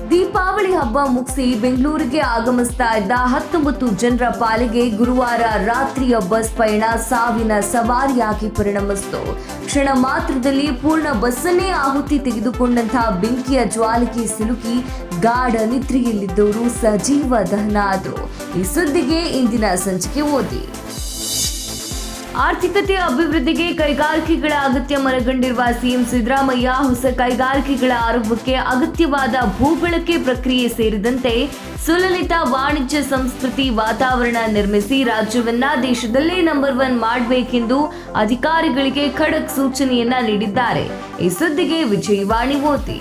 ದೀಪಾವಳಿ ಹಬ್ಬ ಮುಗಿಸಿ ಬೆಂಗಳೂರಿಗೆ ಆಗಮಿಸ್ತಾ ಇದ್ದ ಹತ್ತೊಂಬತ್ತು ಜನರ ಪಾಲಿಗೆ ಗುರುವಾರ ರಾತ್ರಿಯ ಬಸ್ ಪಯಣ ಸಾವಿನ ಸವಾರಿಯಾಗಿ ಪರಿಣಮಿಸಿತು. ಕ್ಷಣ ಮಾತ್ರದಲ್ಲಿ ಪೂರ್ಣ ಬಸ್ಸನ್ನೇ ಆಹುತಿ ತೆಗೆದುಕೊಂಡಂತಹ ಬೆಂಕಿಯ ಜ್ವಾಲೆಗೆ ಸಿಲುಕಿ ಗಾಢ ನಿದ್ರೆಯಲ್ಲಿದ್ದವರು ಸಜೀವ ದಹನ ಆದರು. ಈ ಸುದ್ದಿಗೆ ಇಂದಿನ ಸಂಚಿಕೆ ಓದಿ. ಆರ್ಥಿಕತೆಯ ಅಭಿವೃದ್ಧಿಗೆ ಕೈಗಾರಿಕೆಗಳ ಅಗತ್ಯ ಮನಗಂಡಿರುವ ಸಿಎಂ ಸಿದ್ದರಾಮಯ್ಯ ಹೊಸ ಕೈಗಾರಿಕೆಗಳ ಆರಂಭಕ್ಕೆ ಅಗತ್ಯವಾದ ಭೂಬಳಕೆ ಪ್ರಕ್ರಿಯೆ ಸೇರಿದಂತೆ ಸುಲಲಿತ ವಾಣಿಜ್ಯ ಸಂಸ್ಕೃತಿ ವಾತಾವರಣ ನಿರ್ಮಿಸಿ ರಾಜ್ಯವನ್ನ ದೇಶದಲ್ಲೇ ನಂಬರ್ ಒನ್ ಮಾಡಬೇಕೆಂದು ಅಧಿಕಾರಿಗಳಿಗೆ ಖಡಕ್ ಸೂಚನೆಯನ್ನ ನೀಡಿದ್ದಾರೆ. ಈ ಸುದ್ದಿಗೆ ವಿಜಯವಾಣಿ ಓದಿ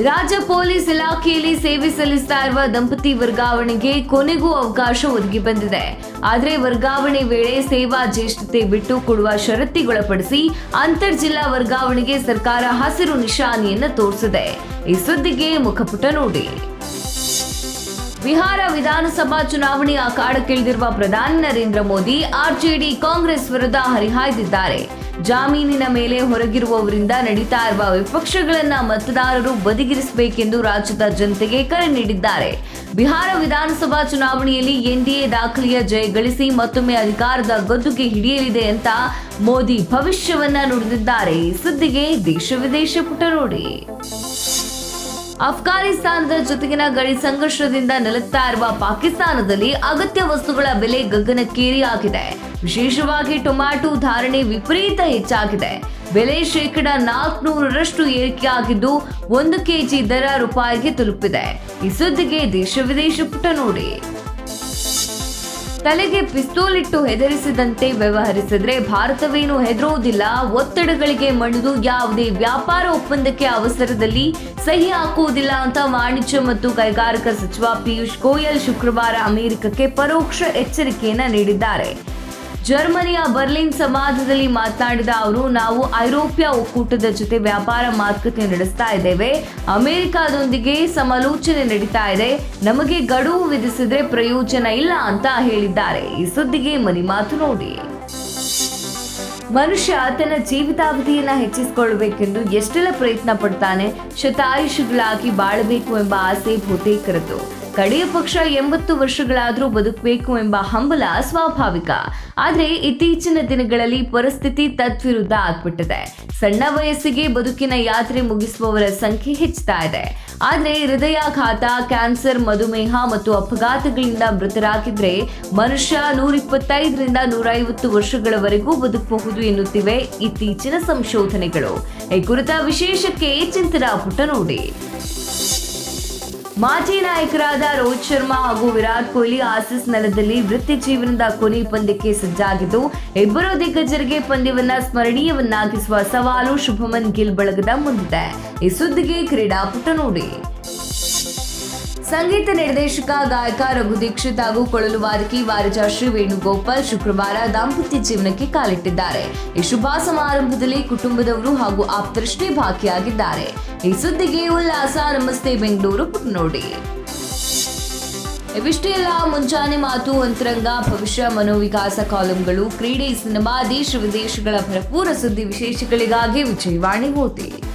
ರಾಜ್ಯ ಪೊಲೀಸ್ ಇಲಾಖೆಯಲ್ಲಿ ಸೇವೆ ಸಲ್ಲಿಸ್ತಾ ಇರುವ ದಂಪತಿ ವರ್ಗಾವಣೆಗೆ ಕೊನೆಗೂ ಅವಕಾಶ ಒದಗಿ ಬಂದಿದೆ. ಆದರೆ ವರ್ಗಾವಣೆ ವೇಳೆ ಸೇವಾ ಜ್ಯೇಷ್ಠತೆ ಬಿಟ್ಟು ಕೊಡುವ ಷರತ್ತಿಗೊಳಪಡಿಸಿ ಅಂತರ್ ಜಿಲ್ಲಾ ವರ್ಗಾವಣೆಗೆ ಸರ್ಕಾರ ಹಸಿರು ನಿಶಾನೆಯನ್ನು ತೋರಿಸಿದೆ. ಈ ಸುದ್ದಿಗೆ ಮುಖಪುಟ ನೋಡಿ. ಬಿಹಾರ ವಿಧಾನಸಭಾ ಚುನಾವಣೆಯ ಕಾಡಕ್ಕಿಳಿದಿರುವ ಪ್ರಧಾನಿ ನರೇಂದ್ರ ಮೋದಿ, ಆರ್ಜೆಡಿ ಕಾಂಗ್ರೆಸ್ ವಿರುದ್ಧ ಹರಿಹಾಯ್ದಿದ್ದಾರೆ. ಜಾಮೀನಿನ ಮೇಲೆ ಹೊರಗಿರುವವರಿಂದ ನಡೀತಾ ಇರುವ ವಿಪಕ್ಷಗಳನ್ನ ಮತದಾರರು ಬದಿಗಿರಿಸಬೇಕೆಂದು ರಾಜ್ಯದ ಜನತೆಗೆ ಕರೆ ನೀಡಿದ್ದಾರೆ. ಬಿಹಾರ ವಿಧಾನಸಭಾ ಚುನಾವಣೆಯಲ್ಲಿ ಎನ್ಡಿಎ ದಾಖಲೆಯ ಜಯ ಗಳಿಸಿ ಮತ್ತೊಮ್ಮೆ ಅಧಿಕಾರದ ಗದ್ದುಗೆ ಹಿಡಿಯಲಿದೆ ಅಂತ ಮೋದಿ ಭವಿಷ್ಯವನ್ನ ನುಡಿದಿದ್ದಾರೆ. ಈ ಸುದ್ದಿಗೆ ದೇಶ ವಿದೇಶ ಪುಟ ನೋಡಿ ಅಫ್ಘಾನಿಸ್ತಾನದ ಜೊತೆಗಿನ ಗಡಿ ಸಂಘರ್ಷದಿಂದ ನಲುಗ್ತಾ ಇರುವ ಪಾಕಿಸ್ತಾನದಲ್ಲಿ ಅಗತ್ಯ ವಸ್ತುಗಳ ಬೆಲೆ ಗಗನಕ್ಕೇರಿಯಾಗಿದೆ. ವಿಶೇಷವಾಗಿ ಟೊಮ್ಯಾಟೊ ಧಾರಣೆ ವಿಪರೀತ ಹೆಚ್ಚಾಗಿದೆ. ಬೆಲೆ ಶೇಕಡ ನಾಲ್ಕುನೂರರಷ್ಟು ಏರಿಕೆಯಾಗಿದ್ದು ಒಂದು ಕೆಜಿ ದರ ರೂಪಾಯಿಗೆ ತಲುಪಿದೆ. ಈ ಸುದ್ದಿಗೆ ದೇಶ ವಿದೇಶ ಪುಟ ನೋಡಿ. ತಲೆಗೆ ಪಿಸ್ತೂಲ್ ಇಟ್ಟು ಹೆದರಿಸಿದಂತೆ ವ್ಯವಹರಿಸಿದ್ರೆ ಭಾರತವೇನು ಹೆದರುವುದಿಲ್ಲ ಒತ್ತಡಗಳಿಗೆ ಮಣಿದು ಯಾವುದೇ ವ್ಯಾಪಾರ ಒಪ್ಪಂದಕ್ಕೆ ಅವಸರದಲ್ಲಿ ಸಹಿ ಹಾಕುವುದಿಲ್ಲ ಅಂತ ವಾಣಿಜ್ಯ ಮತ್ತು ಕೈಗಾರಿಕಾ ಸಚಿವ ಪಿಯೂಷ್ ಗೋಯಲ್ ಶುಕ್ರವಾರ ಅಮೆರಿಕಕ್ಕೆ ಪರೋಕ್ಷ ಎಚ್ಚರಿಕೆಯನ್ನ ನೀಡಿದ್ದಾರೆ. ಜರ್ಮನಿಯ ಬರ್ಲಿನ್ ಸಮಾಜದಲ್ಲಿ ಮಾತನಾಡಿದ ಅವರು, ನಾವು ಐರೋಪ್ಯ ಒಕ್ಕೂಟದ ಜೊತೆ ವ್ಯಾಪಾರ ಮಾತುಕತೆ ನಡೆಸ್ತಾ ಇದ್ದೇವೆ. ಅಮೆರಿಕದೊಂದಿಗೆ ಸಮಾಲೋಚನೆ ನಡೀತಾ ಇದೆ. ನಮಗೆ ಗಡುವು ವಿಧಿಸಿದ್ರೆ ಪ್ರಯೋಜನ ಇಲ್ಲ ಅಂತ ಹೇಳಿದ್ದಾರೆ. ಈ ಸುದ್ದಿಗೆ ಮನಿ ಮಾತು ನೋಡಿ. ಮನುಷ್ಯ ತನ್ನ ಜೀವಿತಾವಧಿಯನ್ನ ಹೆಚ್ಚಿಸಿಕೊಳ್ಳಬೇಕೆಂದು ಎಷ್ಟೆಲ್ಲ ಪ್ರಯತ್ನ ಪಡ್ತಾನೆ ಶತಾಯುಷಿಗಳಾಗಿ ಬಾಳಬೇಕು ಎಂಬ ಆಸೆ ಬಹುತೇಕರದ್ದು. ಕಡೆಯ ಪಕ್ಷ ಎಂಬತ್ತು ವರ್ಷಗಳಾದರೂ ಬದುಕಬೇಕು ಎಂಬ ಹಂಬಲ ಸ್ವಾಭಾವಿಕ ಆದರೆ ಇತ್ತೀಚಿನ ದಿನಗಳಲ್ಲಿ ಪರಿಸ್ಥಿತಿ ತದ್ವಿರುದ್ಧ ಆಗ್ಬಿಟ್ಟಿದೆ. ಸಣ್ಣ ವಯಸ್ಸಿಗೆ ಬದುಕಿನ ಯಾತ್ರೆ ಮುಗಿಸುವವರ ಸಂಖ್ಯೆ ಹೆಚ್ಚುತ್ತಾ ಇದೆ. ಆದರೆ ಹೃದಯಾಘಾತ, ಕ್ಯಾನ್ಸರ್, ಮಧುಮೇಹ ಮತ್ತು ಅಪಘಾತಗಳಿಂದ ಮೃತರಾಗಿದ್ರೆ ಮನುಷ್ಯ ನೂರಿಪ್ಪತ್ತೈದರಿಂದ ನೂರೈವತ್ತು ವರ್ಷಗಳವರೆಗೂ ಬದುಕಬಹುದು ಎನ್ನುತ್ತಿವೆ ಇತ್ತೀಚಿನ ಸಂಶೋಧನೆಗಳು. ಈ ಕುರಿತ ವಿಶೇಷಕ್ಕೆ ಚಿಂತನ ಪುಟ ನೋಡಿ. ಮಾಜಿ ನಾಯಕರಾದ ರೋಹಿತ್ ಶರ್ಮಾ ಹಾಗೂ ವಿರಾಟ್ ಕೊಹ್ಲಿ ಆಸಿಸ್ ನೆಲದಲ್ಲಿ ವೃತ್ತಿ ಜೀವನದ ಕೊನೆ ಪಂದ್ಯಕ್ಕೆ ಸಜ್ಜಾಗಿದ್ದು, ಇಬ್ಬರು ದಿಗ್ಗಜರಿಗೆ ಪಂದ್ಯವನ್ನ ಸ್ಮರಣೀಯವನ್ನಾಗಿಸುವ ಸವಾಲು ಶುಭಮನ್ ಗಿಲ್ ಬಳಗದ ಮುಂದಿದೆ. ಈ ಸುದ್ದಿಗೆ ಕ್ರೀಡಾಪುಟ ನೋಡಿ. ಸಂಗೀತ ನಿರ್ದೇಶಕ, ಗಾಯಕ, ರಘು ದೀಕ್ಷಿತ್ ಹಾಗೂ ಕೊಳಲು ವಾದಕಿ ವಾರಜಾಶ್ರೀ ವೇಣುಗೋಪಾಲ್ ಶುಕ್ರವಾರ ದಾಂಪತ್ಯ ಜೀವನಕ್ಕೆ ಕಾಲಿಟ್ಟಿದ್ದಾರೆ. ಈ ಶುಭ ಸಮಾರಂಭದಲ್ಲಿ ಕುಟುಂಬದವರು ಹಾಗೂ ಆಪ್ತರಷ್ಟೇ ಭಾಗಿಯಾಗಿದ್ದಾರೆ. ಈ ಸುದ್ದಿಗೆ ಉಲ್ಲಾಸ. ನಮಸ್ತೆ. ಬೆಂಗಳೂರು ನೋಡಿ ಇವಿಷ್ಟೇ ಎಲ್ಲ ಮುಂಜಾನೆ ಮಾತು, ಅಂತರಂಗ, ಭವಿಷ್ಯ, ಮನೋವಿಕಾಸ ಕಾಲಂಗಳು, ಕ್ರೀಡೆ, ಸಿನಿಮಾ, ದೇಶ ವಿದೇಶಗಳ ಭರಪೂರ ಸುದ್ದಿ ವಿಶೇಷಗಳಿಗಾಗಿ ವಿಜಯವಾಣಿ ಓದಿ.